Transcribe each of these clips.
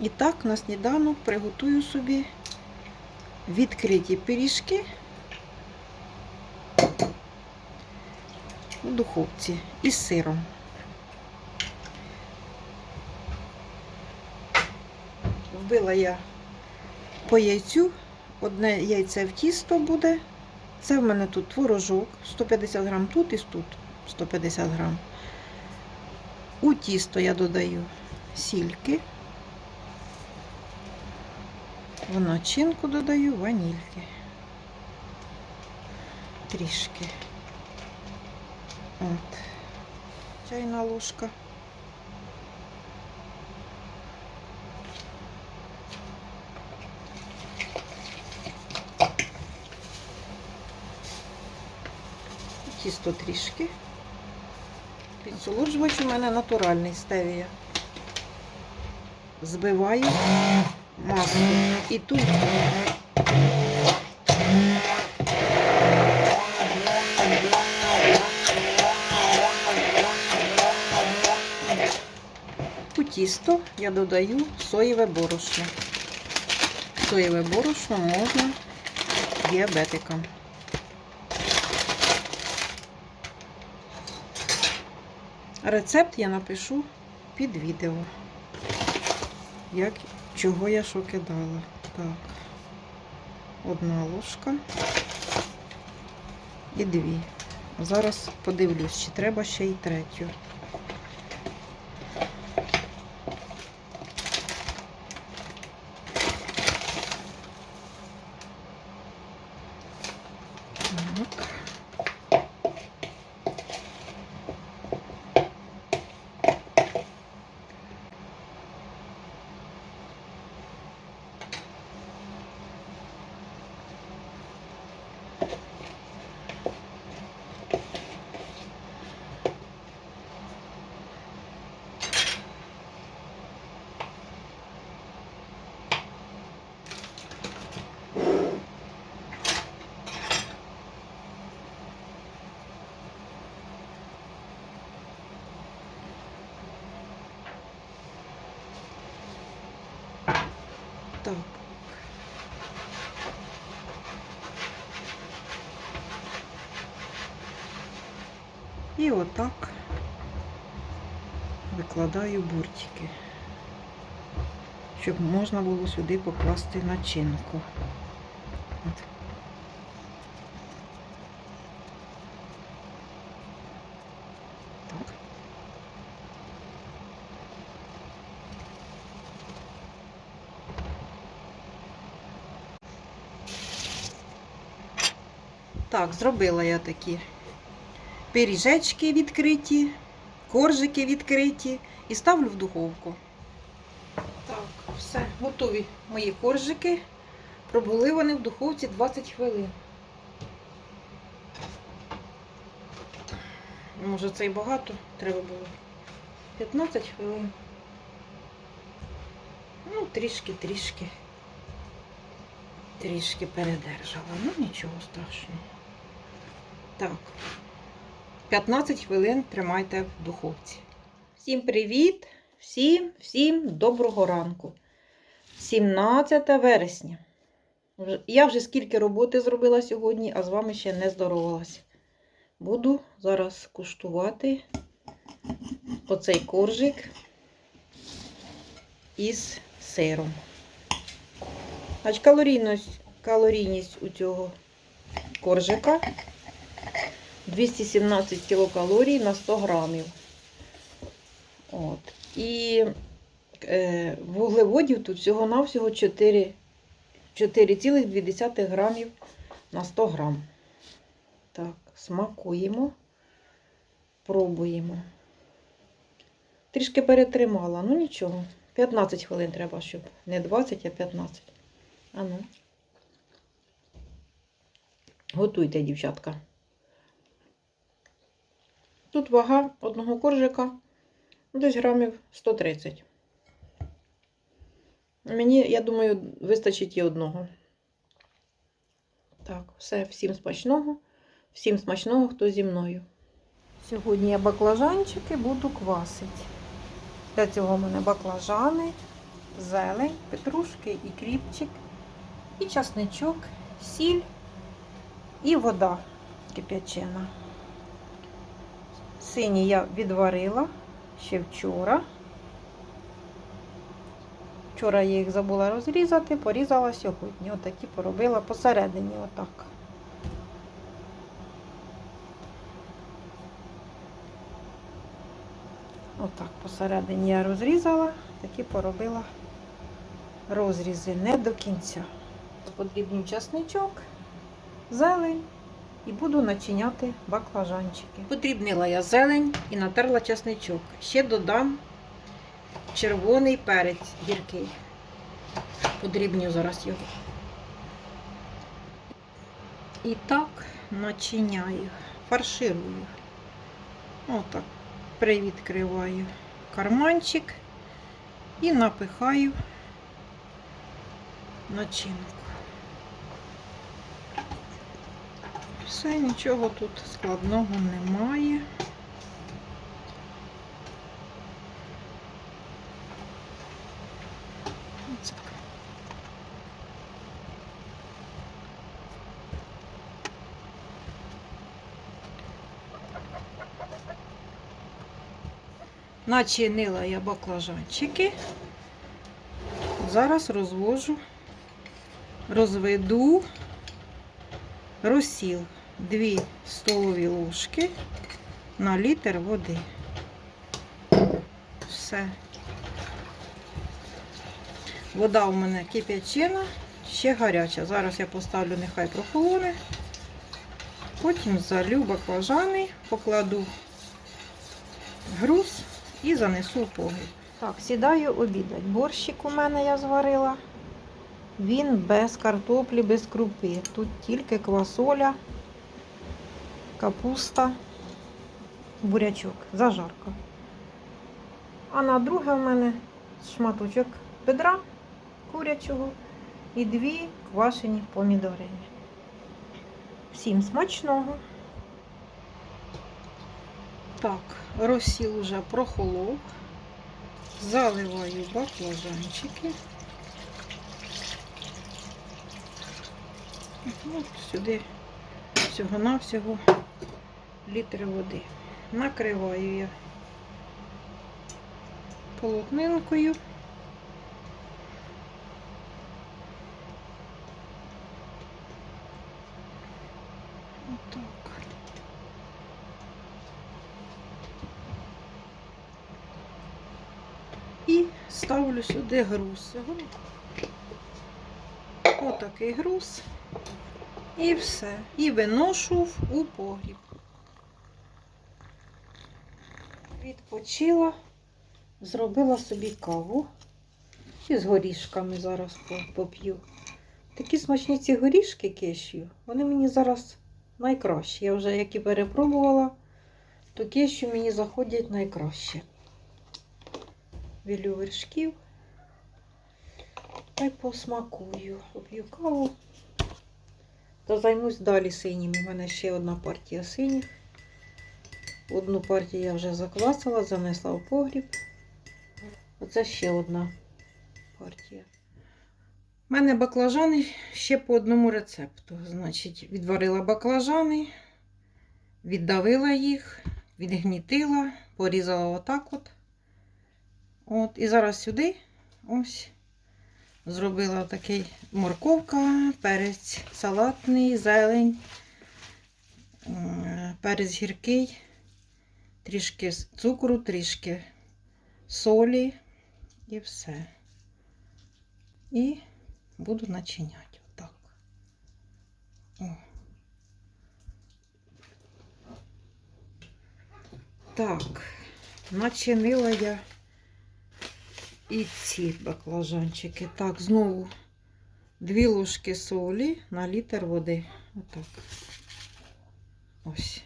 І так на сніданок приготую собі відкриті пиріжки у духовці із сиром. Вбила я по яйцю, одне яйце в тісто буде. Це в мене тут творожок, 150 грам тут і тут 150 грам. У тісто я додаю сільки. В начинку додаю ванільки. Трішки. От. Чайна ложка. Тісто трішки. Підсолоджувач у мене натуральний стевія. Збиваю масло і тут у тісто я додаю соєве борошно. Соєве борошно можна діабетикам. Рецепт я напишу під відео. Як, чого я що кидала. Так. Одна ложка і дві. Зараз подивлюсь, чи треба ще й третю. Так. Так. І отак викладаю буртики, щоб можна було сюди покласти начинку. Так, зробила я такі пиріжечки відкриті, коржики відкриті і ставлю в духовку. Так, все, готові мої коржики. Пробули вони в духовці 20 хвилин. Може, це і багато треба було. 15 хвилин. Ну, трішки, трішки. Трішки передержала. Ну, нічого страшного. Так. 15 хвилин тримайте в духовці. Всім привіт! Всім, всім доброго ранку. 17 вересня. Я вже скільки роботи зробила сьогодні, а з вами ще не здоровалася. Буду зараз куштувати оцей коржик із сиром. Значить, калорійність, калорійність у цього коржика 217 кілокалорій на 100 грамів. От. І е, вуглеводів тут всього-навсього 4,2 грамів на 100 грам. Так, смакуємо, пробуємо. Трішки перетримала, ну нічого. 15 хвилин треба, щоб не 20, а 15. Ану. Готуйте, дівчатка. Тут вага одного коржика десь грамів 130. Мені, я думаю, вистачить і одного. Так, все, всім смачного. Всім смачного, хто зі мною. Сьогодні я баклажанчики буду квасити. Для цього в мене баклажани, зелень, петрушки і кріпчик, і часничок, сіль і вода кип'ячена. Сині я відварила ще вчора. Вчора я їх забула розрізати, порізала сьогодні. Отакі поробила посередині, отак. Отак посередині я розрізала, такі поробила розрізи не до кінця. Подрібню часничок, зелень і буду начиняти баклажанчики. Подрібнила я зелень і натерла часничок. Ще додам червоний перець гіркий. Подрібню зараз його. І так начиняю, фарширую. Отак привідкриваю карманчик і напихаю начинку. Все, нічого тут складного немає. Начинила я баклажанчики. Зараз розвожу, розведу розсіл 2 столові ложки на літр води. Все. Вода у мене кип'ячена, ще гаряча. Зараз я поставлю, нехай прохолоне. Потім залю баклажани, покладу груз і занесу в погріб. Так, сідаю обідати. Борщик у мене я зварила. Він без картоплі, без крупи. Тут тільки квасоля, капуста, бурячок, зажарка. А на друге в мене шматочок бедра курячого і дві квашені помідорини. Всім смачного. Так, розсіл уже прохолов. Заливаю баклажанчики. От сюди всього-навсього літр води. Накриваю я полотнинкою. Отак. І ставлю сюди груз. Отакий груз. І все. І виношу у погріб. Відпочила, зробила собі каву. І з горішками зараз поп'ю. Такі смачні ці горішки кешю, вони мені зараз найкращі. Я вже які перепробувала, то кешю мені заходять найкраще. Вілю вершків. Та й посмакую. Поп'ю каву. Та займусь далі синіми. У мене ще одна партія синіх. Одну партію я вже заквасила, занесла в погріб. Оце ще одна партія. У мене баклажани ще по одному рецепту. Значить, відварила баклажани, віддавила їх, відгнітила, порізала отак от. От, і зараз сюди ось зробила такий морковка, перець салатний, зелень, перець гіркий, трішки цукру, трішки солі і все. І буду начиняти отак. О. Так, начинила я і ці баклажанчики. Так, знову дві ложки солі на літр води. Отак. Ось.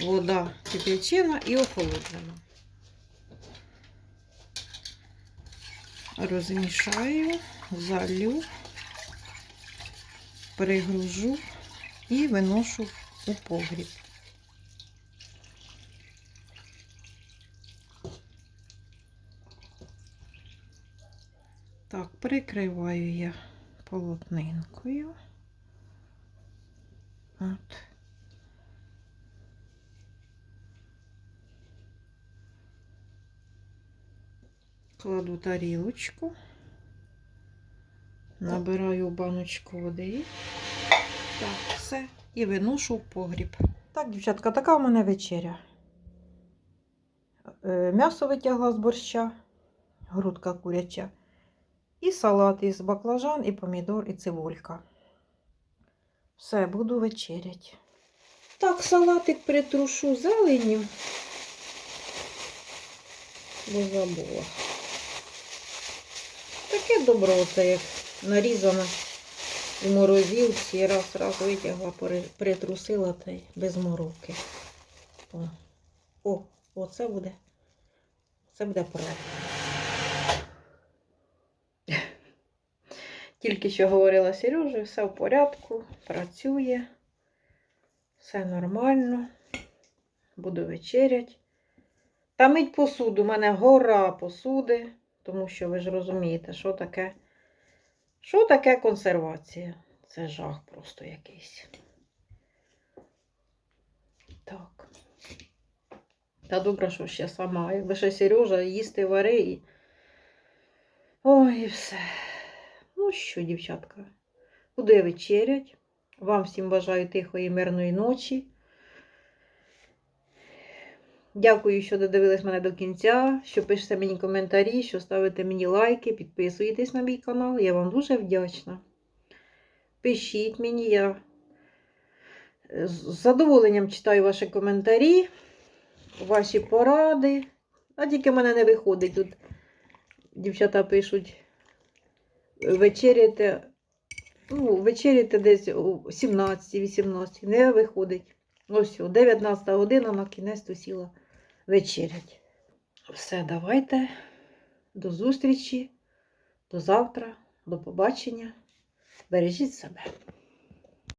Вода кип'ячена і охолоджена. Розмішаю, залю, перегружу і виношу у погріб. Так, прикриваю я полотнинкою. От. Кладу тарілочку. Набираю баночку води. Так, все. І виношу в погріб. Так, дівчатка, така у мене вечеря. Е, М'ясо витягла з борща, грудка куряча. І салат із баклажан, і помідор, і цибулька. Все, буду вечерять. Так, салатик притрушу зеленню. Бо забула. Таке добро, це як нарізано у морозилці. Раз, раз витягла, притрусила та й без мороки. О, о, оце буде. Це буде правильно. Тільки що говорила Сережа, все в порядку, працює, все нормально. Буду вечерять. Та мить посуду, у мене гора посуди, тому що ви ж розумієте, що таке, що таке консервація. Це жах просто якийсь. Так. Та добре, що ще сама. Якби ще Сережа їсти вари і. Ой, і все. Ну що, дівчатка, я вечерять. Вам всім бажаю тихої, мирної ночі. Дякую, що додивились мене до кінця, що пишете мені коментарі, що ставите мені лайки, підписуєтесь на мій канал. Я вам дуже вдячна. Пишіть мені, я з задоволенням читаю ваші коментарі, ваші поради. А тільки в мене не виходить тут. Дівчата пишуть вечеряти, ну, вечеряти десь о 17-18, не виходить. Ось, о 19 година на кінець сіла вечерять. Все, давайте. До зустрічі, до завтра, до побачення. Бережіть себе.